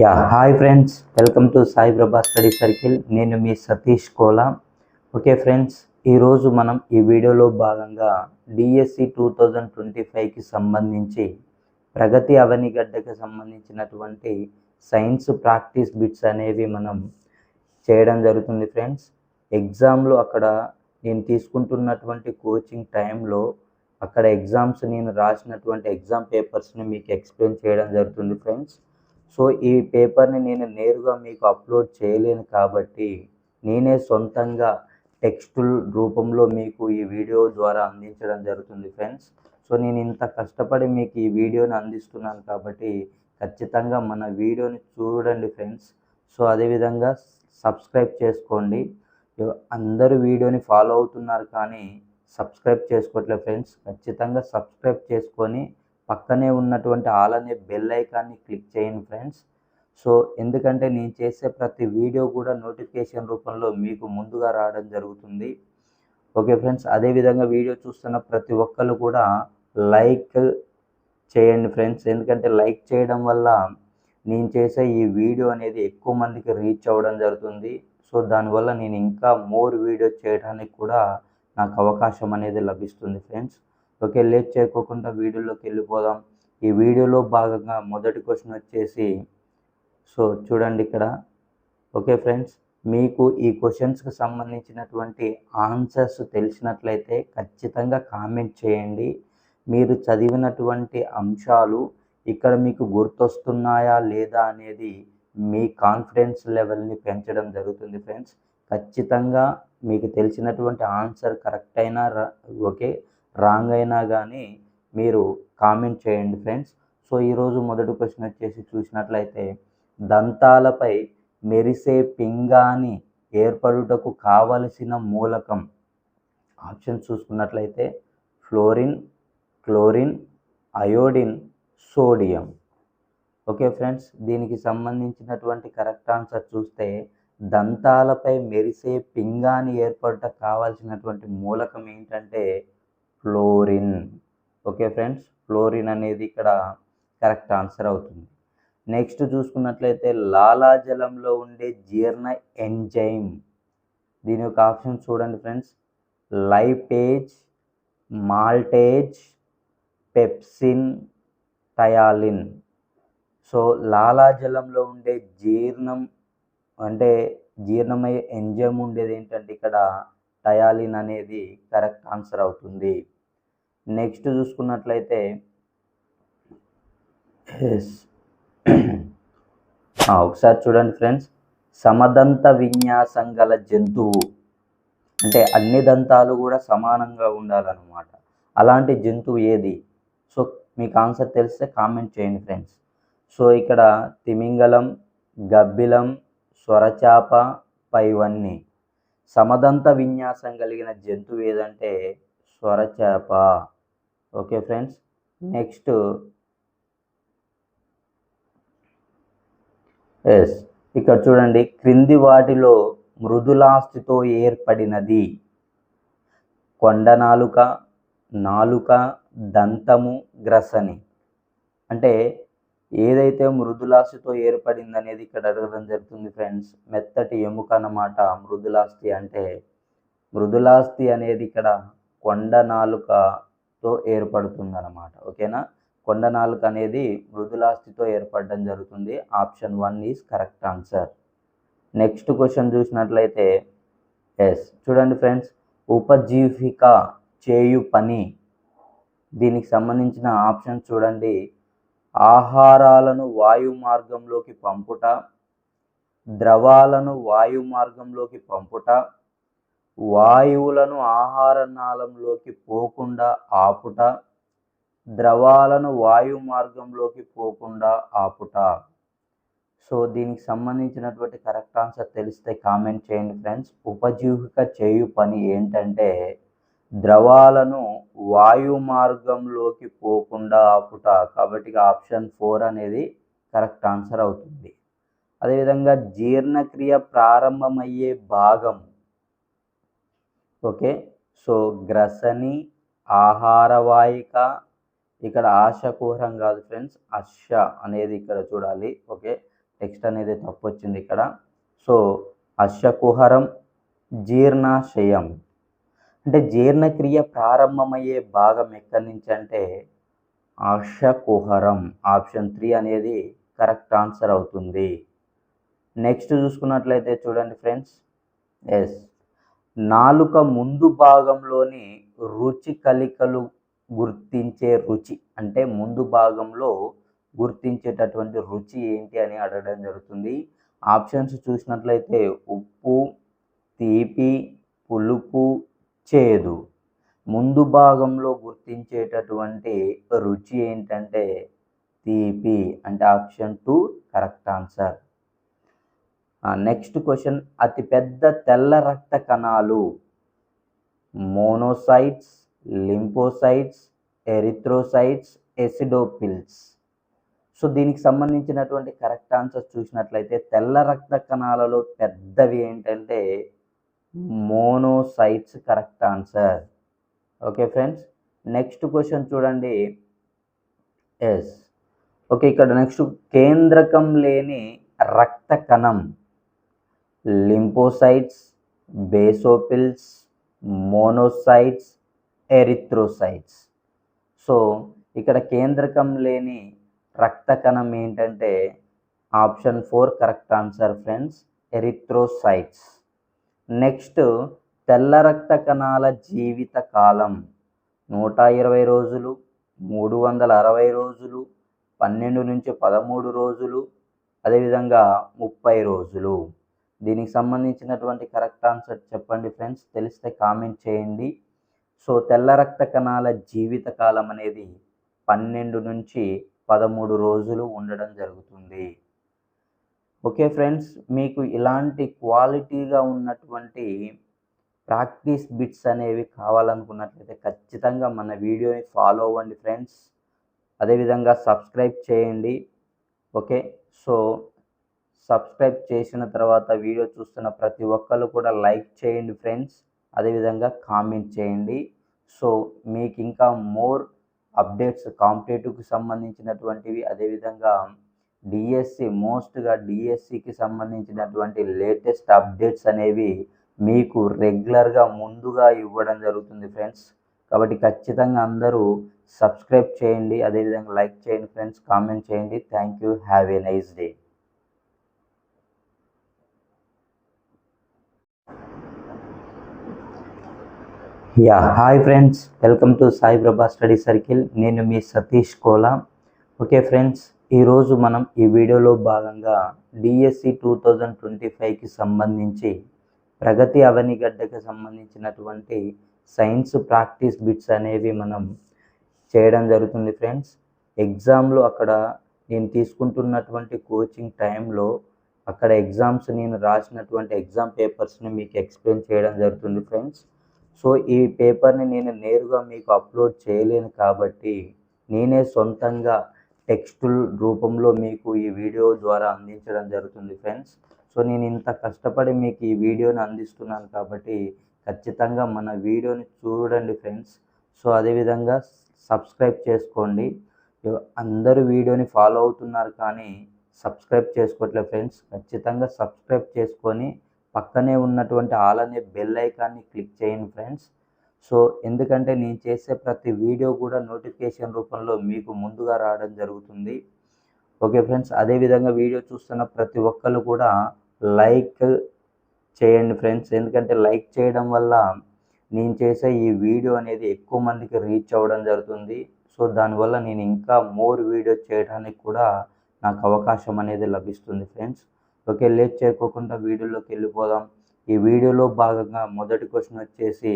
Yeah hi friends. Welcome to Sai Prabha study circle. నేను మీ Satish Kola. Okay friends ఈరోజు మనం ఈ వీడియోలో భాగంగా డిఎస్సి టూ థౌజండ్ ట్వంటీ ఫైవ్కి సంబంధించి ప్రగతి అవనిగడ్డకి సంబంధించినటువంటి సైన్స్ ప్రాక్టీస్ బిట్స్ అనేవి మనం చేయడం జరుగుతుంది ఫ్రెండ్స్. ఎగ్జామ్లో అక్కడ నేను తీసుకుంటున్నటువంటి కోచింగ్ టైంలో అక్కడ ఎగ్జామ్స్ నేను రాసినటువంటి ఎగ్జామ్ పేపర్స్ని మీకు ఎక్స్ప్లెయిన్ చేయడం జరుగుతుంది ఫ్రెండ్స్. సో ఈ పేపర్ని నేను నేరుగా మీకు అప్లోడ్ చేయలేను కాబట్టి నేనే సొంతంగా టెక్స్టుల్ రూపంలో మీకు ఈ వీడియో ద్వారా అందించడం జరుగుతుంది ఫ్రెండ్స్. సో నేను ఇంత కష్టపడి మీకు ఈ వీడియోని అందిస్తున్నాను కాబట్టి ఖచ్చితంగా మన వీడియోని చూడండి ఫ్రెండ్స్. సో అదేవిధంగా సబ్స్క్రైబ్ చేసుకోండి. అందరూ వీడియోని ఫాలో అవుతున్నారు కానీ సబ్స్క్రైబ్ చేసుకోవట్లేదు ఫ్రెండ్స్. ఖచ్చితంగా సబ్స్క్రైబ్ చేసుకొని పక్కనే ఉన్నటువంటి ఆల్ అనే బెల్ ఐకాన్ని క్లిక్ చేయండి ఫ్రెండ్స్. సో ఎందుకంటే నేను చేసే ప్రతి వీడియో కూడా నోటిఫికేషన్ రూపంలో మీకు ముందుగా రావడం జరుగుతుంది. ఓకే ఫ్రెండ్స్ అదేవిధంగా వీడియో చూస్తున్న ప్రతి ఒక్కరు కూడా లైక్ చేయండి ఫ్రెండ్స్. ఎందుకంటే లైక్ చేయడం వల్ల నేను చేసే ఈ వీడియో అనేది ఎక్కువ మందికి రీచ్ అవ్వడం జరుగుతుంది. సో దానివల్ల నేను ఇంకా మోర్ వీడియో చేయడానికి కూడా నాకు అవకాశం అనేది లభిస్తుంది ఫ్రెండ్స్. ఓకే లేట్ చేయకోకుండా వీడియోలోకి వెళ్ళిపోదాం. ఈ వీడియోలో భాగంగా మొదటి క్వశ్చన్ వచ్చేసి సో చూడండి ఇక్కడ. ఓకే ఫ్రెండ్స్ మీకు ఈ క్వశ్చన్స్కి సంబంధించినటువంటి ఆన్సర్స్ తెలిసినట్లయితే ఖచ్చితంగా కామెంట్ చేయండి. మీరు చదివినటువంటి అంశాలు ఇక్కడ మీకు గుర్తొస్తున్నాయా లేదా అనేది మీ కాన్ఫిడెన్స్ లెవెల్ని పెంచడం జరుగుతుంది ఫ్రెండ్స్. ఖచ్చితంగా మీకు తెలిసినటువంటి ఆన్సర్ కరెక్ట్ అయినా ఓకే. రాంగ్ అయినా కానీ మీరు కామెంట్ చేయండి ఫ్రెండ్స్. సో ఈరోజు మొదటి క్వశ్చన్ వచ్చేసి చూసినట్లయితే దంతాలపై మెరిసే పింగాని ఏర్పడుటకు కావలసిన మూలకం. ఆప్షన్ చూసుకున్నట్లయితే fluorine chlorine iodine sodium. Okay friends దీనికి సంబంధించినటువంటి కరెక్ట్ ఆన్సర్ చూస్తే దంతాలపై మెరిసే పింగాని ఏర్పడట కావాల్సినటువంటి మూలకం ఏంటంటే ఫ్లోరిన్. ఓకే ఫ్రెండ్స్ ఫ్లోరిన్ అనేది ఇక్కడ కరెక్ట్ ఆన్సర్ అవుతుంది. నెక్స్ట్ చూసుకున్నట్లయితే లాలాజలంలో ఉండే జీర్ణ ఎంజైమ్. దీని యొక్క ఆప్షన్ చూడండి friends. Lipase maltase pepsin ptyalin so లాలాజలంలో ఉండే జీర్ణం అంటే జీర్ణమయ్యే ఎంజైమ్ ఉండేది ఏంటంటే ఇక్కడ టయాలిన్ అనేది కరెక్ట్ ఆన్సర్ అవుతుంది. నెక్స్ట్ చూసుకున్నట్లయితే ఒకసారి చూడండి ఫ్రెండ్స్. సమదంత విన్యాసం గల జంతువు. అంటే అన్ని దంతాలు కూడా సమానంగా ఉండాలన్నమాట. అలాంటి జంతువు ఏది? సో మీకు ఆన్సర్ తెలిస్తే కామెంట్ చేయండి ఫ్రెండ్స్. సో ఇక్కడ తిమింగలం గబ్బిలం స్వరచాప పైవన్నీ. సమదంత విన్యాసం కలిగిన జంతువు ఏదంటే స్వరచాప. Okay friends next. ఎస్ ఇక్కడ చూడండి క్రింది వాటిలో మృదులాస్థితో ఏర్పడినది. కొండ నాలుక నాలుక దంతము గ్రసని. అంటే ఏదైతే మృదులాస్తితో ఏర్పడింది అనేది ఇక్కడ అడగడం జరుగుతుంది ఫ్రెండ్స్ మెత్తటి ఎముక అన్నమాట మృదులాస్థి అంటే. మృదులాస్థి అనేది ఇక్కడ కొండ నాలుక ఏర్పడుతుంది అనమాట ఓకేనా? కొండ నాలుక అనేది మృదులాస్థితో ఏర్పడడం జరుగుతుంది. Option one is correct answer. Next question చూసినట్లయితే ఎస్. చూడండి ఫ్రెండ్స్ ఉపజీవిక చేయు పని. దీనికి సంబంధించిన ఆప్షన్ చూడండి. ఆహారాలను వాయు మార్గంలోకి పంపుట ద్రవాలను వాయు మార్గంలోకి పంపుట వాయువులను ఆహార నాళంలోకి పోకుండా ఆపుట ద్రవాలను వాయు మార్గంలోకి పోకుండా ఆపుట. సో దీనికి సంబంధించినటువంటి కరెక్ట్ ఆన్సర్ తెలిస్తే కామెంట్ చేయండి ఫ్రెండ్స్. ఉపజీవిక చేయు పని ఏంటంటే ద్రవాలను వాయు మార్గంలోకి పోకుండా ఆపుట. కాబట్టి ఆప్షన్ ఫోర్ అనేది కరెక్ట్ ఆన్సర్ అవుతుంది. అదేవిధంగా జీర్ణక్రియ ప్రారంభమయ్యే భాగం ఓకే. సో గ్రసని ఆహారవాహిక ఇక్కడ ఆశకూహరం కాదు ఫ్రెండ్స్ అశ అనేది ఇక్కడ చూడాలి. ఓకే. టెక్స్ట్ అనేది తప్పు వచ్చింది ఇక్కడ. సో అశకుహరం జీర్ణాశయం. అంటే జీర్ణక్రియ ప్రారంభమయ్యే భాగం ఎక్కడి నుంచి అంటే ఆశకుహరం ఆప్షన్ త్రీ అనేది కరెక్ట్ ఆన్సర్ అవుతుంది. నెక్స్ట్ చూసుకున్నట్లయితే చూడండి ఫ్రెండ్స్. ఎస్. నాలుక ముందు భాగంలోని రుచి కలికలు గుర్తించే రుచి అంటే ముందు భాగంలో గుర్తించేటటువంటి రుచి ఏంటి అని అడగడం జరుగుతుంది. ఆప్షన్స్ చూసినట్లయితే ఉప్పు తీపి పులుపు చేదు. ముందు భాగంలో గుర్తించేటటువంటి రుచి ఏంటంటే తీపి అంటే option two correct answer. Next question అతిపెద్ద తెల్ల రక్త కణాలు. Monocytes lymphocytes erythrocytes acidophils so దీనికి సంబంధించినటువంటి కరెక్ట్ ఆన్సర్ చూసినట్లయితే తెల్ల రక్త కణాలలో పెద్దవి ఏంటంటే monocytes correct answer okay friends next question చూడండి. ఎస్ ఓకే ఇక్కడ నెక్స్ట్ కేంద్రకం లేని రక్త కణం. Lymphocytes basophils monocytes erythrocytes so ఇక్కడ కేంద్రకం లేని రక్త కణం ఏంటంటే option four correct answer friends erythrocytes next తెల్ల రక్త కణాల జీవిత కాలం నూట ఇరవై రోజులు మూడు వందల అరవై రోజులు పన్నెండు నుంచి పదమూడు రోజులు అదేవిధంగా ముప్పై రోజులు. దీనికి సంబంధించినటువంటి కరెక్ట్ ఆన్సర్ చెప్పండి ఫ్రెండ్స్. తెలిస్తే కామెంట్ చేయండి. సో తెల్ల రక్త కణాల జీవిత కాలం అనేది పన్నెండు నుంచి పదమూడు రోజులు ఉండడం జరుగుతుంది. ఓకే ఫ్రెండ్స్ మీకు ఇలాంటి క్వాలిటీగా ఉన్నటువంటి ప్రాక్టీస్ బిట్స్ అనేవి కావాలనుకున్నట్లయితే ఖచ్చితంగా మన వీడియోని ఫాలో అవ్వండి ఫ్రెండ్స్. అదేవిధంగా సబ్స్క్రైబ్ చేయండి. ఓకే సో సబ్స్క్రైబ్ చేసిన తర్వాత వీడియో చూస్తున్న ప్రతి ఒక్కరు కూడా లైక్ చేయండి ఫ్రెండ్స్. అదేవిధంగా కామెంట్ చేయండి. సో మీకు ఇంకా మోర్ అప్డేట్స్ కాంపిటేటివ్కి సంబంధించినటువంటివి అదేవిధంగా డిఎస్సి మోస్ట్గా డిఎస్సికి సంబంధించినటువంటి లేటెస్ట్ అప్డేట్స్ అనేవి మీకు రెగ్యులర్గా ముందుగా ఇవ్వడం జరుగుతుంది ఫ్రెండ్స్. కాబట్టి ఖచ్చితంగా అందరూ సబ్స్క్రైబ్ చేయండి. అదేవిధంగా లైక్ చేయండి ఫ్రెండ్స్. కామెంట్ చేయండి. Thank you. Have a nice day. Yeah hi friends. Welcome to Sai Prabha study circle. నేను మీ సతీష్ కోలా. ఓకే ఫ్రెండ్స్ ఈరోజు మనం ఈ వీడియోలో భాగంగా డిఎస్సి టూ థౌజండ్ ట్వంటీ ఫైవ్కి సంబంధించి ప్రగతి అవనిగడ్డకి సంబంధించినటువంటి సైన్స్ ప్రాక్టీస్ బిట్స్ అనేవి మనం చేయడం జరుగుతుంది ఫ్రెండ్స్. ఎగ్జామ్లో అక్కడ నేను తీసుకుంటున్నటువంటి కోచింగ్ టైంలో అక్కడ ఎగ్జామ్స్ నేను రాసినటువంటి ఎగ్జామ్ పేపర్స్ని మీకు ఎక్స్ప్లెయిన్ చేయడం జరుగుతుంది ఫ్రెండ్స్. సో ఈ పేపర్ని నేను నేరుగా మీకు అప్లోడ్ చేయలేను కాబట్టి నేనే సొంతంగా టెక్స్టుల్ రూపంలో మీకు ఈ వీడియో ద్వారా అందించడం జరుగుతుంది ఫ్రెండ్స్. సో నేను ఇంత కష్టపడి మీకు ఈ వీడియోని అందిస్తున్నాను కాబట్టి ఖచ్చితంగా మన వీడియోని చూడండి ఫ్రెండ్స్. సో అదేవిధంగా సబ్స్క్రైబ్ చేసుకోండి. అందరూ వీడియోని ఫాలో అవుతున్నారు కానీ సబ్స్క్రైబ్ చేసుకోవట్లేదు ఫ్రెండ్స్. ఖచ్చితంగా సబ్స్క్రైబ్ చేసుకొని పక్కనే ఉన్నటువంటి ఆల్ అనే బెల్ ఐకాన్ని క్లిక్ చేయండి ఫ్రెండ్స్. సో ఎందుకంటే నేను చేసే ప్రతి వీడియో కూడా నోటిఫికేషన్ రూపంలో మీకు ముందుగా రావడం జరుగుతుంది. ఓకే ఫ్రెండ్స్ అదేవిధంగా వీడియో చూస్తున్న ప్రతి ఒక్కరు కూడా లైక్ చేయండి ఫ్రెండ్స్. ఎందుకంటే లైక్ చేయడం వల్ల నేను చేసే ఈ వీడియో అనేది ఎక్కువ మందికి రీచ్ అవ్వడం జరుగుతుంది. సో దానివల్ల నేను ఇంకా మోర్ వీడియో చేయడానికి కూడా నాకు అవకాశం అనేది లభిస్తుంది ఫ్రెండ్స్. ఓకే లేట్ చేయకోకుండా వీడియోలోకి వెళ్ళిపోదాం. ఈ వీడియోలో భాగంగా మొదటి క్వశ్చన్ వచ్చేసి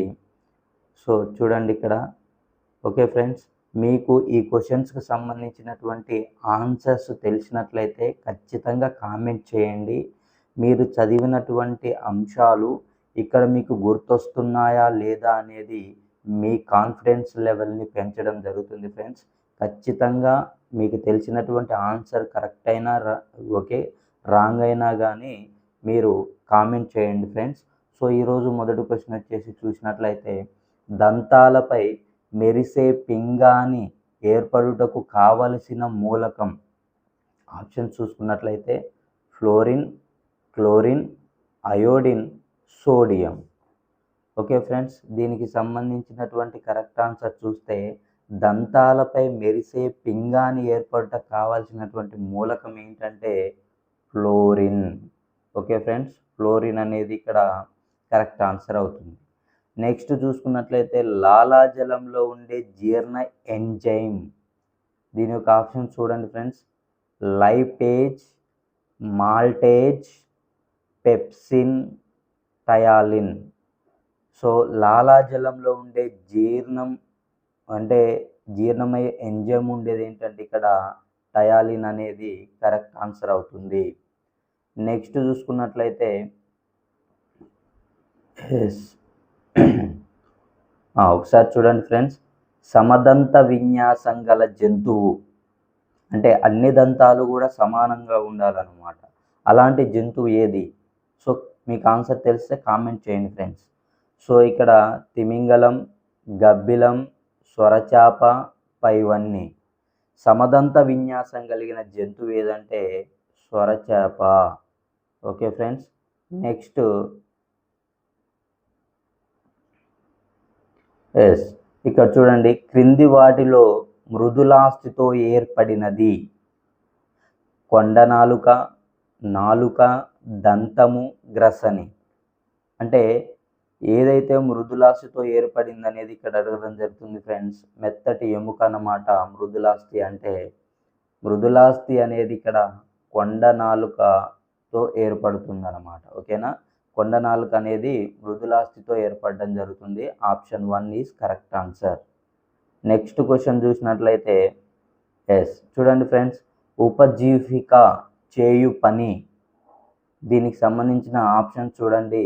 సో చూడండి ఇక్కడ. ఓకే ఫ్రెండ్స్ మీకు ఈ క్వశ్చన్స్కి సంబంధించినటువంటి ఆన్సర్స్ తెలిసినట్లయితే ఖచ్చితంగా కామెంట్ చేయండి. మీరు చదివినటువంటి అంశాలు ఇక్కడ మీకు గుర్తొస్తున్నాయా లేదా అనేది మీ కాన్ఫిడెన్స్ లెవెల్ని పెంచడం జరుగుతుంది ఫ్రెండ్స్. ఖచ్చితంగా మీకు తెలిసినటువంటి ఆన్సర్ కరెక్ట్ అయినా ఓకే. రాంగ్ అయినా కానీ మీరు కామెంట్ చేయండి ఫ్రెండ్స్. సో ఈరోజు మొదటి క్వశ్చన్ వచ్చేసి చూసినట్లయితే దంతాలపై మెరిసే పింగాని ఏర్పడుటకు కావలసిన మూలకం. ఆప్షన్ చూసుకున్నట్లయితే fluorine chlorine iodine sodium. Okay friends దీనికి సంబంధించినటువంటి కరెక్ట్ ఆన్సర్ చూస్తే దంతాలపై మెరిసే పింగాని ఏర్పడట కావాల్సినటువంటి మూలకం ఏంటంటే ఫ్లోరిన్. ఓకే ఫ్రెండ్స్ ఫ్లోరిన్ అనేది ఇక్కడ కరెక్ట్ ఆన్సర్ అవుతుంది. నెక్స్ట్ చూసుకున్నట్లయితే లాలాజలంలో ఉండే జీర్ణ ఎంజైమ్. దీని యొక్క ఆప్షన్ చూడండి friends. Lipase maltase pepsin ptyalin. So లాలాజలంలో ఉండే జీర్ణం అంటే జీర్ణమయ్యే ఎంజైమ్ ఉండేది ఏంటంటే ఇక్కడ టయాలిన్ అనేది కరెక్ట్ ఆన్సర్ అవుతుంది. నెక్స్ట్ చూసుకున్నట్లయితే ఒకసారి చూడండి ఫ్రెండ్స్. సమదంత విన్యాసం గల జంతువు. అంటే అన్ని దంతాలు కూడా సమానంగా ఉండాలన్నమాట. అలాంటి జంతువు ఏది? సో మీకు ఆన్సర్ తెలిస్తే కామెంట్ చేయండి ఫ్రెండ్స్. సో ఇక్కడ తిమింగలం గబ్బిలం స్వరచాప పైవన్నీ. సమదంత విన్యాసం కలిగిన జంతువు ఏదంటే స్వరచాప. Okay friends next. ఎస్ ఇక్కడ చూడండి క్రింది వాటిలో మృదులాస్థితో ఏర్పడినది. కొండ నాలుక నాలుక దంతము గ్రసని. అంటే ఏదైతే మృదులాస్థితో ఏర్పడింది అనేది ఇక్కడ అడగడం జరుగుతుంది ఫ్రెండ్స్ మెత్తటి ఎముక అన్నమాట మృదులాస్థి అంటే. మృదులాస్థి అనేది ఇక్కడ కొండ నాలుక ఏర్పడుతుంది అనమాట ఓకేనా? కొండ నాలుక అనేది మృదులాస్థితో ఏర్పడడం జరుగుతుంది. Option one is correct answer. Next question చూసినట్లయితే ఎస్. చూడండి ఫ్రెండ్స్ ఉపజీవిక చేయు పని. దీనికి సంబంధించిన ఆప్షన్ చూడండి.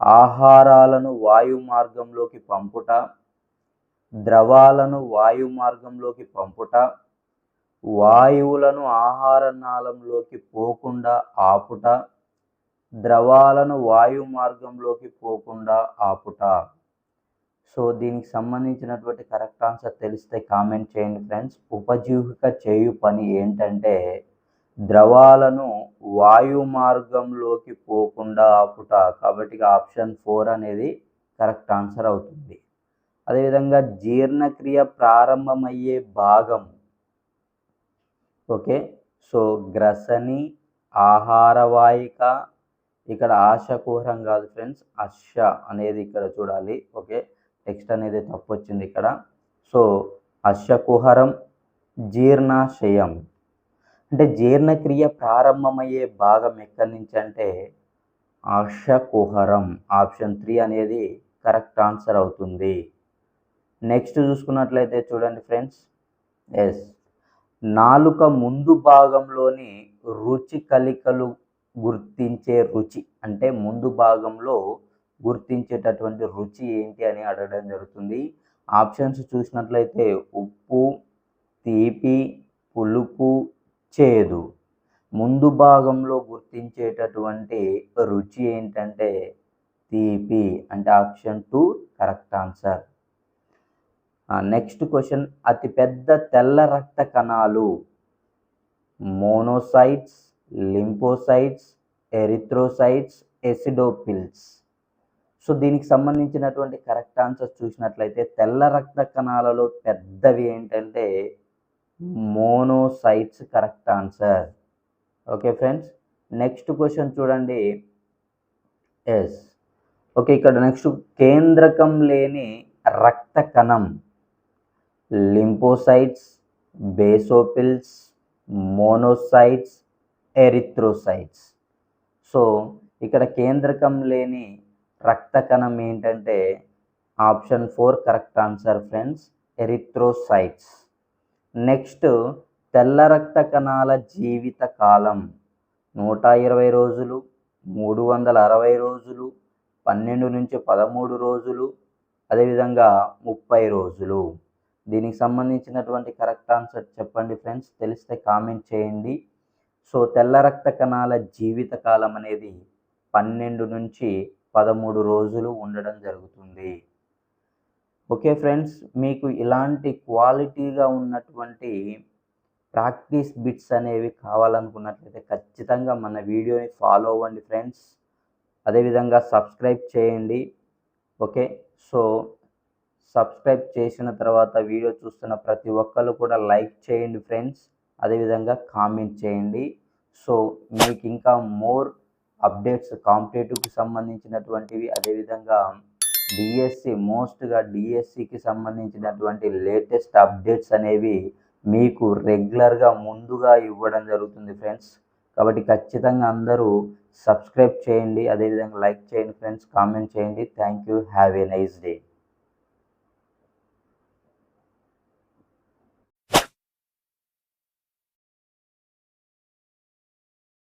ఆహారాలను వాయు మార్గంలోకి పంపుట ద్రవాలను వాయు మార్గంలోకి పంపుట వాయువులను ఆహార నాళంలోకి పోకుండా ఆపుట ద్రవాలను వాయు మార్గంలోకి పోకుండా ఆపుట. సో దీనికి సంబంధించినటువంటి కరెక్ట్ ఆన్సర్ తెలిస్తే కామెంట్ చేయండి ఫ్రెండ్స్. ఉపజీవిక చేయు పని ఏంటంటే ద్రవాలను వాయు మార్గంలోకి పోకుండా ఆపుట. కాబట్టి ఆప్షన్ ఫోర్ అనేది కరెక్ట్ ఆన్సర్ అవుతుంది. అదేవిధంగా జీర్ణక్రియ ప్రారంభమయ్యే భాగం ఓకే. సో గ్రసని ఆహారవాహిక ఇక్కడ ఆశకుహరం కాదు ఫ్రెండ్స్ అశ అనేది ఇక్కడ చూడాలి. ఓకే. టెక్స్ట్ అనేది తప్పు వచ్చింది ఇక్కడ. సో అశకుహరం జీర్ణాశయం. అంటే జీర్ణక్రియ ప్రారంభమయ్యే భాగం ఎక్కడి నుంచి అంటే అశకుహరం ఆప్షన్ త్రీ అనేది కరెక్ట్ ఆన్సర్ అవుతుంది. నెక్స్ట్ చూసుకున్నట్లయితే చూడండి ఫ్రెండ్స్. ఎస్. నాలుక ముందు భాగంలోని రుచి కలికలు గుర్తించే రుచి అంటే ముందు భాగంలో గుర్తించేటటువంటి రుచి ఏంటి అని అడగడం జరుగుతుంది. ఆప్షన్స్ చూసినట్లయితే ఉప్పు తీపి పులుపు చేదు. ముందు భాగంలో గుర్తించేటటువంటి రుచి ఏంటంటే తీపి అంటే option two correct answer. Next question అతిపెద్ద తెల్ల రక్త కణాలు. Monocytes lymphocytes erythrocytes acidophils so దీనికి సంబంధించినటువంటి కరెక్ట్ ఆన్సర్స్ చూసినట్లయితే తెల్ల రక్త కణాలలో పెద్దవి ఏంటంటే monocytes correct answer okay friends next question చూడండి. ఎస్ ఓకే ఇక్కడ నెక్స్ట్ కేంద్రకం లేని రక్త కణం. Lymphocytes basophils monocytes erythrocytes so ఇక్కడ కేంద్రకం లేని రక్త కణం ఏంటంటే option four correct answer friends erythrocytes next తెల్ల రక్త కణాల జీవిత కాలం నూట ఇరవై రోజులు మూడు వందల అరవై రోజులు పన్నెండు నుంచి పదమూడు రోజులు అదేవిధంగా ముప్పై రోజులు. దీనికి సంబంధించినటువంటి కరెక్ట్ ఆన్సర్ చెప్పండి ఫ్రెండ్స్. తెలిస్తే కామెంట్ చేయండి. సో తెల్ల రక్త కణాల జీవిత కాలం అనేది పన్నెండు నుంచి పదమూడు రోజులు ఉండడం జరుగుతుంది. ఓకే ఫ్రెండ్స్ మీకు ఇలాంటి క్వాలిటీగా ఉన్నటువంటి ప్రాక్టీస్ బిట్స్ అనేవి కావాలనుకున్నట్లయితే ఖచ్చితంగా మన వీడియోని ఫాలో అవ్వండి ఫ్రెండ్స్. అదేవిధంగా సబ్స్క్రైబ్ చేయండి. ఓకే సో సబ్స్క్రైబ్ చేసిన తర్వాత వీడియో చూస్తున్న ప్రతి ఒక్కరు కూడా లైక్ చేయండి ఫ్రెండ్స్. అదేవిధంగా కామెంట్ చేయండి. సో మీకు ఇంకా మోర్ అప్డేట్స్ కాంపిటేటివ్కి సంబంధించినటువంటివి అదేవిధంగా డిఎస్సి మోస్ట్గా డిఎస్సికి సంబంధించినటువంటి లేటెస్ట్ అప్డేట్స్ అనేవి మీకు రెగ్యులర్గా ముందుగా ఇవ్వడం జరుగుతుంది ఫ్రెండ్స్. కాబట్టి ఖచ్చితంగా అందరూ సబ్స్క్రైబ్ చేయండి. అదేవిధంగా లైక్ చేయండి ఫ్రెండ్స్. కామెంట్ చేయండి. Thank you. Have a nice day.